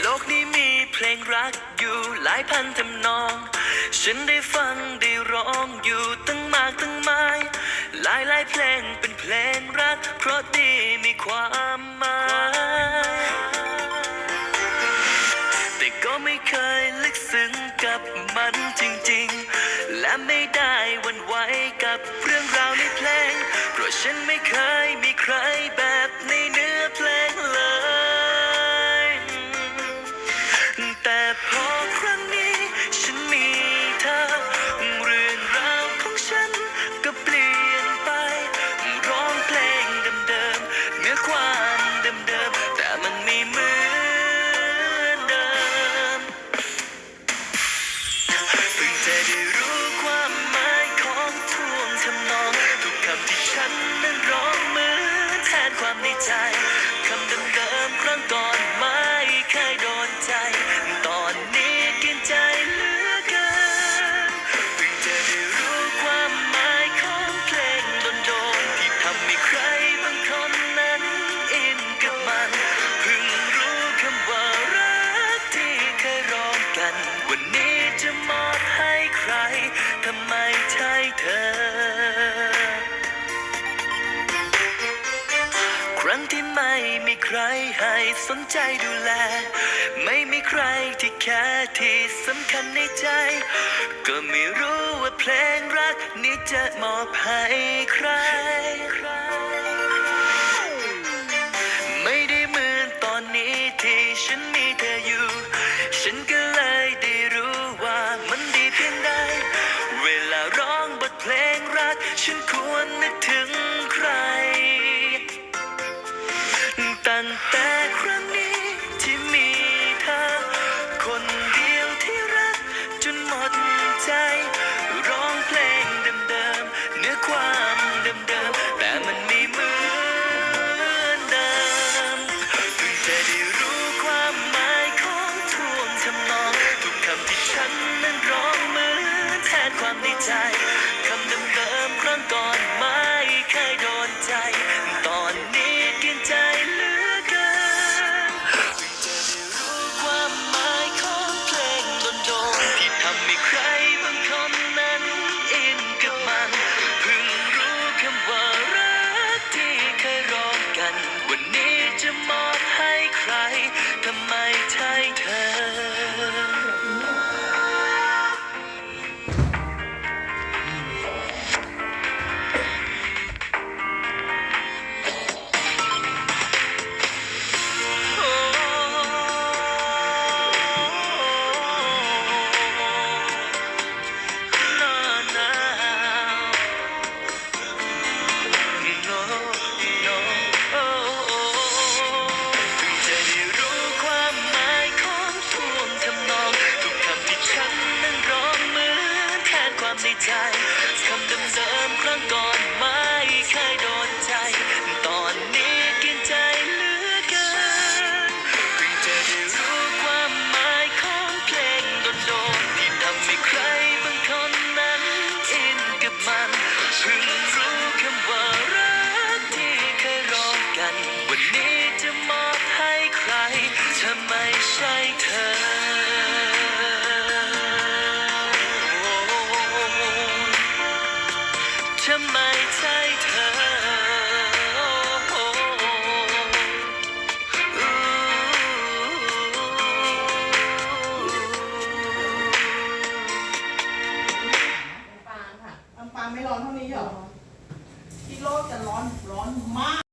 โลกนี้มีเพลงรักอยู่หลายพันทำนอง ฉันได้ฟังได้ร้องอยู่ตั้งมากตั้งมาย หลายหลายเพลงเป็นเพลงรัก เพราะดีมีความหมาย ก็ไม่เคยลึกซึ้งกับมันจริงๆ และไม่ได้วันไหวกับเรื่องราวในเพลง เพราะฉันไม่เคยมีใครแบบในเนื้อเพลงเลย แต่พอ ไมใช่เธอ ครั้งที่ไม่มีใครให้สนใจดูแล ไม่มีใครที่แค่ที่สำคัญในใจ ก็ไม่รู้ว่าเพลงรักนี้จะมอบให้ใคร แต่ครั้งนี้ที่มีเธอ คนเดียวที่รักจนหมดใจ ใจคำเดิมๆครั้งก่อนไม่เคยโดนใจ ตอนนี้กินใจเหลือเกินเพียงจะได้รู้ความหมายของเพลงโดนๆที่ทำให้ใครบางคนนั้นอินกับมันเพิ่งรู้คำว่ารักที่เคยร้องกันวันนี้